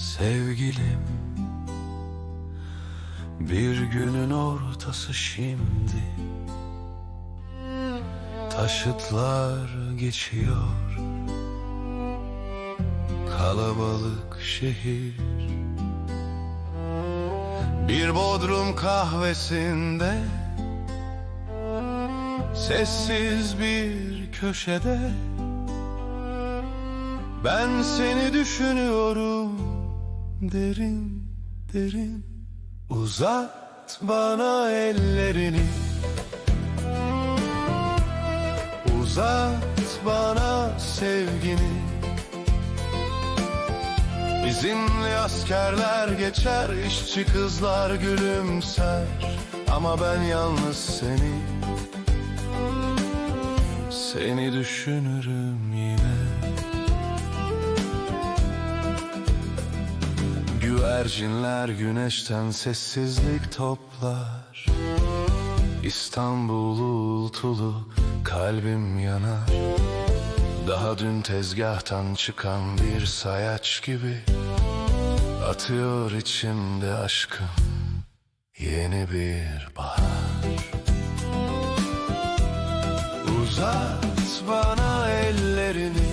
Sevgilim Bir günün ortası şimdi. Taşıtlar geçiyor. Kalabalık şehir. Bir bodrum kahvesinde Sessiz bir köşede. Ben seni düşünüyorum Derin derin. Uzat bana ellerini. Uzat bana sevgini. Bizimle askerler geçer işçi kızlar gülümser. Ama ben yalnız seni Seni düşünürüm yine Güvercinler güneşten sessizlik toplar. İstanbul uğultulu kalbim yanar. Daha dün tezgahtan çıkan bir sayaç gibi Atıyor içimde aşkım yeni bir bahar. Uzat bana ellerini.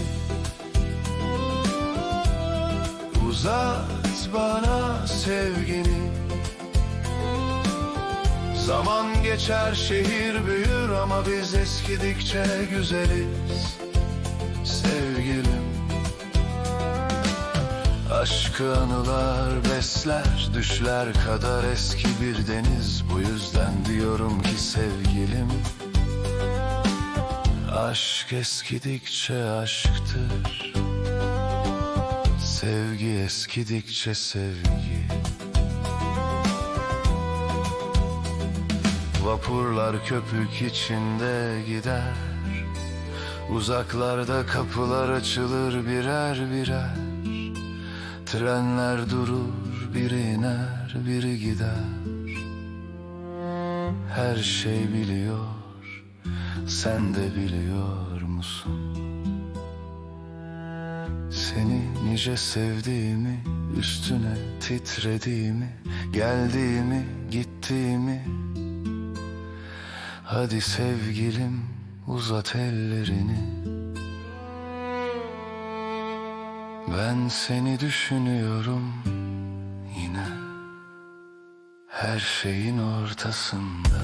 Uzat sevgini. Zaman geçer şehir büyür ama biz eskidikçe güzeliz. Sevgilim Aşkı anılar besler Düşler kadar eski bir deniz. Bu yüzden diyorum ki sevgilim Aşk eskidikçe aşktır Sevgi eskidikçe sevgi. Vapurlar köpük içinde gider. Uzaklarda kapılar açılır birer birer. Trenler durur biri iner biri gider. Her şey biliyor sen de biliyor musun? Seni nice sevdiğimi, üstüne titrediğimi, geldiğimi, gittiğimi. Hadi sevgilim uzat ellerini. Ben seni düşünüyorum yine her şeyin ortasında.